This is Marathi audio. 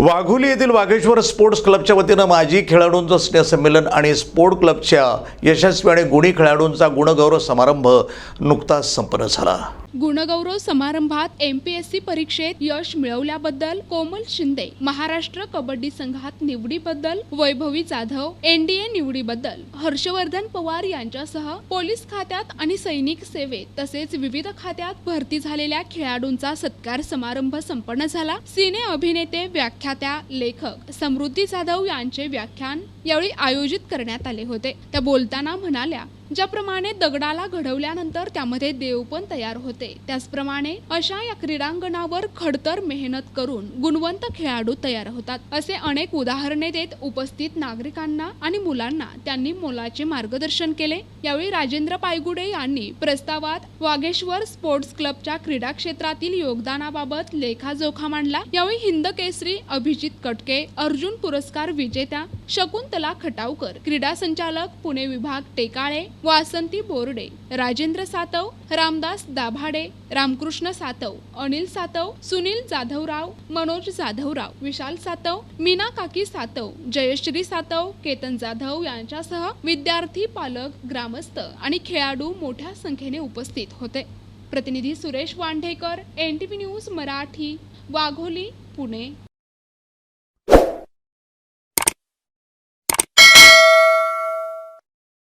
वाघोली येथील वाघेश्वर स्पोर्ट्स क्लबच्या वतीनं माजी खेळाडूंचं स्नेहसंमेलन आणि स्पोर्ट क्लबच्या यशस्वी आणि गुणी खेळाडूंचा गुणगौरव समारंभ नुकताच संपन्न झाला. गुणगौरव समारंभात एम पी एस सी परीक्षेत यश मिळवल्याबद्दल कोमल शिंदे महाराष्ट्र कबड्डी संघात निवडीबद्दल वैभवी जाधव एनडीए निवडीबद्दल हर्षवर्धन पवार यांच्यासह पोलीस खात्यात आणि सैनिक सेवेत तसेच विविध खात्यात भरती झालेल्या खेळाडूंचा सत्कार समारंभ संपन्न झाला. सिने अभिनेते व्याख्यात्या लेखक समृद्धी जाधव यांचे व्याख्यान यावेळी आयोजित करण्यात आले होते. त्या बोलताना म्हणाल्या ज्याप्रमाणे दगडाला घडवल्यानंतर त्यामध्ये देव पण तयार होते. त्याचप्रमाणे अशा या क्रीडांगणावर खडतर मेहनत करून गुणवंत खेळाडू तयार होतात. असे अनेक उदाहरणे देत उपस्थित नागरिकांना आणि मुलांना त्यांनी मोलाचे मार्गदर्शन केले. यावेळी राजेंद्र पायगुडे यांनी प्रस्तावात वाघेश्वर स्पोर्ट्स क्लबच्या क्रीडा क्षेत्रातील योगदानाबाबत लेखाजोखा मांडला. यावेळी हिंद केसरी अभिजित कटके अर्जुन पुरस्कार विजेत्या शकुंतला खटावकर क्रीडा संचालक पुणे विभाग टेकाळे वासंती बोर्डे राजेंद्र सातव रामदास दाभाडे रामकृष्ण सातव अनिल सातव सुनील जाधवराव मनोज जाधवराव विशाल सातव मीना काकी सातव जयश्री सातव केतन जाधव यांच्यासह विद्यार्थी पालक ग्रामस्थ आणि खेळाडू मोठ्या संख्येने उपस्थित होते. प्रतिनिधी Suresh Wandhekar N T V news Marathi Wagholi Pune.